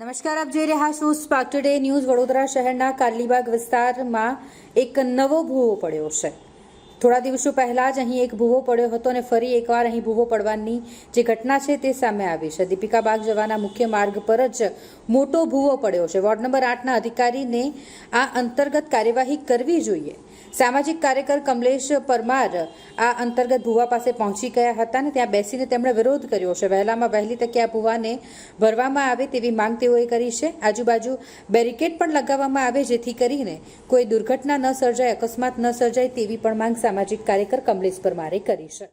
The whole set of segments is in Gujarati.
નમસ્કાર, આપ જોઈ રહ્યા છો સ્પાર્ક ટુડે ન્યૂઝ વડોદરા શહેરના કાલીબાગ વિસ્તારમાં એક નવો ભૂવો પડ્યો છે. થોડા દિવસો પહેલાં જ અહીં એક ભૂવો પડ્યો હતો અને ફરી એકવાર અહીં ભૂવો પડવાની જે ઘટના છે તે સામે આવી છે. દીપિકા બાગ જવાના મુખ્ય માર્ગ પર જ મોટો ભૂવો પડ્યો છે. વોર્ડ નંબર આઠના અધિકારીને આ અંતર્ગત કાર્યવાહી કરવી જોઈએ. સામાજિક કાર્યકર કમલેશ પરમાર આ અંતર્ગત ભૂવા પાસે પહોંચી ગયા હતા અને ત્યાં બેસીને તેમણે વિરોધ કર્યો છે. વહેલામાં વહેલી તકે આ ભુવાને ભરવામાં આવે તેવી માંગ તેઓએ કરી છે. આજુબાજુ બેરિકેડ પણ લગાવવામાં આવે જેથી કરીને કોઈ દુર્ઘટના ન સર્જાય, અકસ્માત ન સર્જાય તેવી પણ માંગ સામાજિક કાર્યકર કમલેશ પરમારે કરી છે.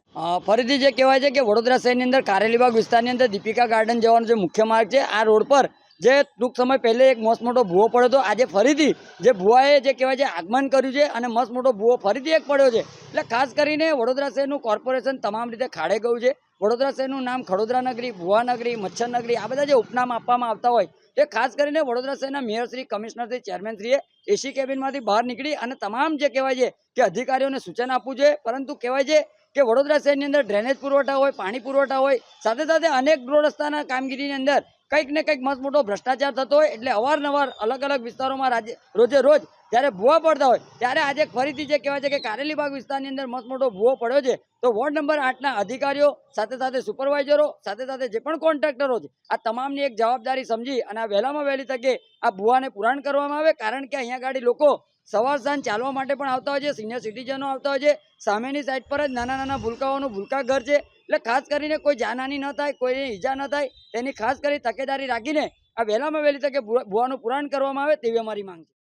ફરીથી જે કહેવાય છે કે વડોદરા શહેરની અંદર કારેલીબાગ વિસ્તારની અંદર દીપિકા ગાર્ડન જવાનો જે મુખ્ય માર્ગ છે, આ રોડ પર જે ટૂંક સમય પહેલે એક મસ્ત મોટો ભૂવો પડ્યો હતો. આજે ફરીથી જે ભૂવાએ જે કહેવાય છે આગમન કર્યું છે અને મસ્ત મોટો ભૂવો ફરીથી એક પડ્યો છે. એટલે ખાસ કરીને વડોદરા શહેરનું કોર્પોરેશન તમામ રીતે ખાડે ગયું છે. વડોદરા શહેરનું નામ ખડોદરા નગરી, ભુવા નગરી, મચ્છર નગરી આ બધા જે ઉપનામ આપવામાં આવતા હોય તે ખાસ કરીને વડોદરા શહેરના મેયરશ્રી કમિશનરશ્રી ચેરમેનશ્રીએ એસી કેબિનમાંથી બહાર નીકળી અને તમામ જે કહેવાય છે કે અધિકારીઓને સૂચન આપવું જોઈએ. પરંતુ કહેવાય છે કે વડોદરા શહેરની અંદર ડ્રેનેજ પુરવઠા હોય, પાણી પુરવઠા હોય, સાથે સાથે અનેક રોડ રસ્તાના કામગીરીની અંદર કંઈક ને કંઈક મસ્ત મોટો ભ્રષ્ટાચાર થતો હોય એટલે અવારનવાર અલગ અલગ વિસ્તારોમાં રાજ્ય રોજે રોજ જ્યારે ભૂવા પડતા હોય, ત્યારે આજે ફરીથી જે કહેવાય છે કે કારેલીબાગ વિસ્તારની અંદર મસ્ત મોટો ભૂવો પડ્યો છે. તો વોર્ડ નંબર આઠના અધિકારીઓ, સાથે સાથે સુપરવાઇઝરો, સાથે સાથે જે પણ કોન્ટ્રાક્ટરો છે, આ તમામની એક જવાબદારી સમજી અને આ વહેલામાં વહેલી તકે આ ભૂવાને પુરાણ કરવામાં આવે. કારણ કે અહીંયા ગાડી લોકો સવાર સાંજ ચાલવા માટે પણ આવતા હોય છે સિનિયર સિટીઝનો આવતા હોય છે, સામેની સાઈડ પર જ નાના નાના ભૂલકાઓનું ભૂલકા ઘર છે. એટલે ખાસ કરીને કોઈ જાનહાની ન થાય, કોઈને ઈજા ન થાય, તેની ખાસ કરી તકેદારી રાખીને આ વહેલામાં વહેલી તકે ભૂવાનું પુરાણ કરવામાં આવે તેવી અમારી માંગ છે.